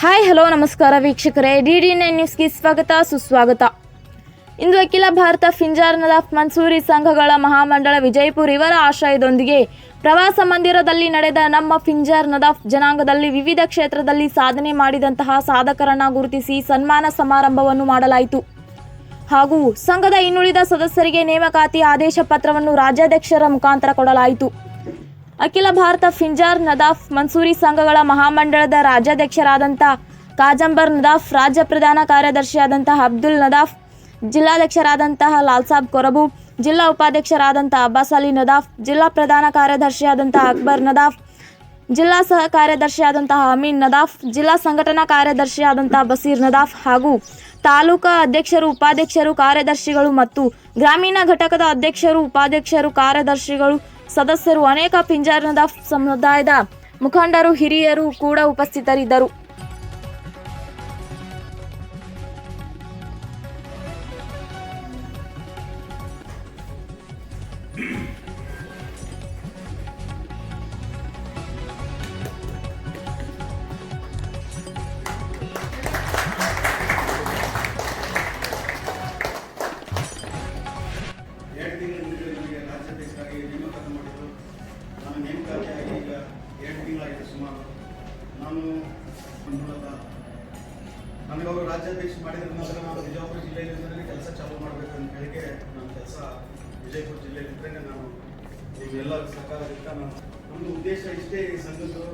Hi hello ನಮಸ್ಕಾರ ವೀಕ್ಷಕರೇ. D D nine ನ್ಯೂಸ್ಗೆ ಸ್ವಾಗತ, ಸುಸ್ವಾಗತ. ಇಂದು ಅಖಿಲ ಭಾರತ ಫಿಂಜಾರ್ ನದಾಫ್ ಮನ್ಸೂರಿ ಸಂಘಗಳ ಮಹಾಮಂಡಳ ವಿಜಯಪುರ ಇವರ ಆಶ್ರಯದೊಂದಿಗೆ ಪ್ರವಾಸ ಮಂದಿರದಲ್ಲಿ ನಡೆದ ನಮ್ಮ ಫಿಂಜಾರ್ ನದಾಫ್ ಜನಾಂಗದಲ್ಲಿ ವಿವಿಧ ಕ್ಷೇತ್ರದಲ್ಲಿ ಸಾಧನೆ ಮಾಡಿದಂತಹ ಸಾಧಕರನ್ನ ಗುರುತಿಸಿ ಸನ್ಮಾನ ಸಮಾರಂಭವನ್ನು ಮಾಡಲಾಯಿತು. ಹಾಗೂ ಸಂಘದ ಇನ್ನುಳಿದ ಸದಸ್ಯರಿಗೆ ನೇಮಕಾತಿ ಆದೇಶ ಪತ್ರವನ್ನು ರಾಜ್ಯಾಧ್ಯಕ್ಷರ ಮುಖಾಂತರ ಕೊಡಲಾಯಿತು. ಅಖಿಲ ಭಾರತ ಫಿಂಜಾರ್ ನದಾಫ್ ಮನ್ಸೂರಿ ಸಂಘಗಳ ಮಹಾಮಂಡಳದ ರಾಜ್ಯಾಧ್ಯಕ್ಷರಾದಂಥ ಕಾಜಂಬರ್ ನದಾಫ್, ರಾಜ್ಯ ಪ್ರಧಾನ ಕಾರ್ಯದರ್ಶಿಯಾದಂತಹ ಅಬ್ದುಲ್ ನದಾಫ್, ಜಿಲ್ಲಾಧ್ಯಕ್ಷರಾದಂತಹ ಲಾಲ್ಸಾಬ್ ಕೊರಬು, ಜಿಲ್ಲಾ ಉಪಾಧ್ಯಕ್ಷರಾದಂಥ ಅಬ್ಬಾಸ್ ಅಲಿ ನದಾಫ್, ಜಿಲ್ಲಾ ಪ್ರಧಾನ ಕಾರ್ಯದರ್ಶಿಯಾದಂತಹ ಅಕ್ಬರ್ ನದಾಫ್, ಜಿಲ್ಲಾ ಸಹ ಕಾರ್ಯದರ್ಶಿಯಾದಂತಹ ಅಮೀನ್ ನದಾಫ್, ಜಿಲ್ಲಾ ಸಂಘಟನಾ ಕಾರ್ಯದರ್ಶಿಯಾದಂತಹ ಬಸೀರ್ ನದಾಫ್ ಹಾಗೂ ತಾಲೂಕಾ ಅಧ್ಯಕ್ಷರು, ಉಪಾಧ್ಯಕ್ಷರು, ಕಾರ್ಯದರ್ಶಿಗಳು ಮತ್ತು ಗ್ರಾಮೀಣ ಘಟಕದ ಅಧ್ಯಕ್ಷರು, ಉಪಾಧ್ಯಕ್ಷರು, ಕಾರ್ಯದರ್ಶಿಗಳು ಸದಸ್ಯರು ಅನೇಕ ಪಿಂಜಾರದ ಸಮುದಾಯದ ಮುಖಂಡರು ಹಿರಿಯರು ಕೂಡ ಉಪಸ್ಥಿತರಿದ್ದರು. ಸುಮಾರು ನಾನು ಮೂಲಕ ನನಗೆ ಅವರು ರಾಜ್ಯಾಧ್ಯಕ್ಷ ಮಾಡಿದ ನಂತರ ನಾನು ವಿಜಯಪುರ ಜಿಲ್ಲೆಯಲ್ಲಿ ಕೆಲಸ ಚಾಲೂ ಮಾಡಬೇಕು ಅಂತ ಹೇಳಿಕೆ ನನ್ನ ಕೆಲಸ ವಿಜಯಪುರ ಜಿಲ್ಲೆಯಲ್ಲಿದ್ದರೆ ನಾನು ನೀವೆಲ್ಲ ಸರ್ಕಾರದಿಂದ ನಾನು ನಮ್ಮ ಉದ್ದೇಶ ಇಷ್ಟೇ ಈ ಸಂಘದ್ದು.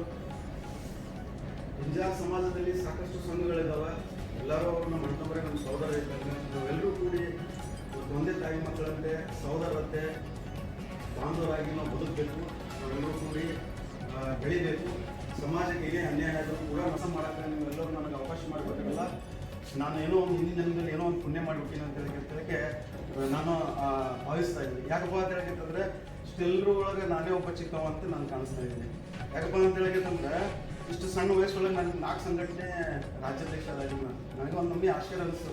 ಪಂಜಾಬ್ ಸಮಾಜದಲ್ಲಿ ಸಾಕಷ್ಟು ಸಂಘಗಳಿದ್ದಾವೆ ಎಲ್ಲರೂ ಅವ್ರನ್ನ ಮಾಡ್ಕೊಂಡ್ರೆ ನಮ್ಮ ಸಹೋದರ ಇದ್ದಾರೆ ನಾವೆಲ್ಲರೂ ಕೂಡಿ ಒಂದೇ ತಾಯಿ ಮಕ್ಕಳಂತೆ ಸಹೋದರಂತೆ ಬಾಂಧವರಾಗಿ ನಾವು ಬದುಕಬೇಕು. ನಾವೆಲ್ಲರೂ ಕೂಡಿ ಬೆಳಿಬೇಕು. ಸಮಾಜಕ್ಕೆ ಏನೇ ಅನ್ಯಾಯ ಆದರೂ ಕೂಡ ಮಸ ಮಾಡೋಕ್ಕೆ ನೀವೆಲ್ಲರೂ ನನಗೆ ಅವಕಾಶ ಮಾಡಿಕೊಟ್ಟಿರಲ್ಲ. ನಾನು ಏನೋ ಒಂದು ಹಿಂದಿನ ದಿನದಲ್ಲಿ ಏನೋ ಒಂದು ಪುಣ್ಯ ಮಾಡಿಬಿಟ್ಟಿನಿ ಅಂತ ಹೇಳಿ ಹೇಳಕ್ಕೆ ನಾನು ಭಾವಿಸ್ತಾ ಇದ್ದೀನಿ. ಯಾಕಪ್ಪ ಅಂತ ಹೇಳಿಕಂತಂದ್ರೆ ಇಷ್ಟೆಲ್ಲರೂ ಒಳಗೆ ನಾನೇ ಒಬ್ಬ ಚಿಕ್ಕವ ಅಂತ ನಾನು ಕಾಣಿಸ್ತಾ ಇದ್ದೀನಿ. ಯಾಕಪ್ಪ ಅಂತ ಹೇಳಿಕಂತಂದ್ರೆ ಇಷ್ಟು ಸಣ್ಣ ವಯಸ್ಸೊಳಗೆ ನನಗೆ ನಾಲ್ಕು ಸಂಘಟನೆ ರಾಜ್ಯಾಧ್ಯಕ್ಷ ಆದಾಗ ನನಗೆ ಒಂದು ನಮ್ಮಿ ಆಶ್ಚರ್ಯ ಅನಿಸ್ತು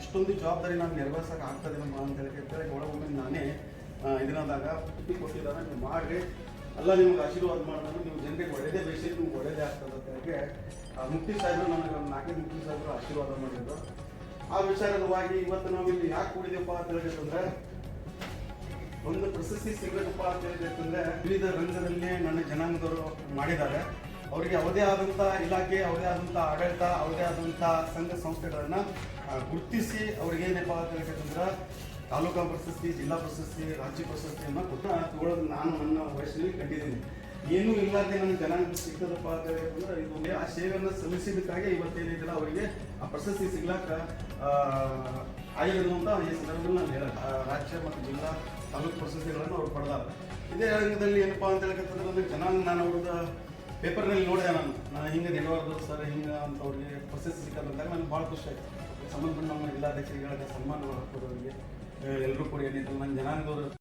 ಇಷ್ಟೊಂದು ಜವಾಬ್ದಾರಿ ನಾನು ನಿರ್ವಹಿಸೋಕೆ ಆಗ್ತದೆ ನಮ್ಮ ಅಂತ ಹೇಳಿ ಒಳಗೊಮ್ಮೆ ನಾನೇ ಇದನ್ನಾದಾಗ ಕೊಟ್ಟಿದ್ದಾರೆ ನೀವು ಮಾಡಿರಿ. ಎಲ್ಲ ನಿಮ್ಗೆ ಆಶೀರ್ವಾದ ಮಾಡಿದಾಗ ನೀವು ಜನರಿಗೆ ಒಳ್ಳೆಯದೇ ಬೇಸಿದ್ರು ನಿಮ್ಗೆ ಒಳ್ಳೆಯದೇ ಆಗ್ತದೆ ಅಂತ ಮುಕ್ತಿ ಸಾಹೇಬರು ನನಗೆ ಒಂದು ನಾಲ್ಕೈದು ಮುಕ್ತಿ ಸಾಹೇಬರು ಆಶೀರ್ವಾದ ಮಾಡಿದ್ರು. ಆ ವಿಚಾರವಾಗಿ ಇವತ್ತು ನಾವು ಇಲ್ಲಿ ಯಾಕೆ ಕೂಡಿದೆಪ್ಪ ಅಂತ ಹೇಳಿದ್ರೆ ಒಂದು ಪ್ರಶಸ್ತಿ ಸಿಗಬೇಕಪ್ಪ ಅಂತ ಹೇಳಿದ್ರೆ ವಿವಿಧ ರಂಗದಲ್ಲಿ ನನ್ನ ಜನಾಂಗದವರು ಮಾಡಿದ್ದಾರೆ. ಅವರಿಗೆ ಅವದೇ ಆದಂಥ ಇಲಾಖೆ ಅವದೇ ಆದಂಥ ಆಡಳಿತ ಅವದೇ ಆದಂಥ ಸಂಘ ಸಂಸ್ಥೆಗಳನ್ನ ಗುರುತಿಸಿ ಅವ್ರಿಗೆ ಏನಪ್ಪ ಅಂತ ಹೇಳಿದ್ರೆ ತಾಲೂಕಾ ಪ್ರಶಸ್ತಿ ಜಿಲ್ಲಾ ಪ್ರಶಸ್ತಿ ರಾಜ್ಯ ಪ್ರಶಸ್ತಿಯನ್ನು ಕೊಟ್ಟ ತಗೊಳ್ಳೋದು ನಾನು ನನ್ನ ವಯಸ್ಸಿನಲ್ಲಿ ಕಂಡಿದ್ದೀನಿ. ಏನೂ ಇಲ್ಲದೆ ನನ್ನ ಜನಾಂಗ ಸಿಕ್ಕದಪ್ಪ ಅಂತ ಹೇಳಿದ್ರೆ ಇದು ಆ ಸೇವೆಯನ್ನು ಸಲ್ಲಿಸಿದ್ದಕ್ಕಾಗಿ ಇವತ್ತೇನಿದಿಲ್ಲ ಅವರಿಗೆ ಆ ಪ್ರಶಸ್ತಿ ಸಿಗ್ಲಾಕ ಆ, ಆಗಿದೆ ಅಂತ ಈ ಸಂದರ್ಭದಲ್ಲಿ ನಾನು ಹೇಳ ರಾಜ್ಯ ಮತ್ತು ಜಿಲ್ಲಾ ತಾಲೂಕು ಪ್ರಶಸ್ತಿಗಳನ್ನು ಅವ್ರು ಪಡೆದಾರ. ಇದೇ ರಂಗದಲ್ಲಿ ಏನಪ್ಪಾ ಅಂತ ಹೇಳ್ಕಂತಂದ್ರೆ ನನಗೆ ಜನಾಂಗ ನಾನು ಅವ್ರದ್ದು ಪೇಪರ್ನಲ್ಲಿ ನೋಡಿದೆ ನಾನು. ನಾನು ಹಿಂಗೆ ನಿಲುವಾರ್ದು ಸರ್ ಹಿಂಗೆ ಅಂತ ಅವ್ರಿಗೆ ಪ್ರಶಸ್ತಿ ಸಿಕ್ಕದಂದಾಗ ನನಗೆ ಭಾಳ ಖುಷಿ ಆಯ್ತು. ಸಂಬಂಧಪಟ್ಟ ನಮ್ಮ ಜಿಲ್ಲಾಧ್ಯಕ್ಷರಿಗೆ ಸನ್ಮಾನಗಳು ಹಾಕೋದವರಿಗೆ ಎಲ್ಲರೂ ಕೂಡ ಏನಿದ್ರು ನನ್ನ ಜನಾಂಗದವರು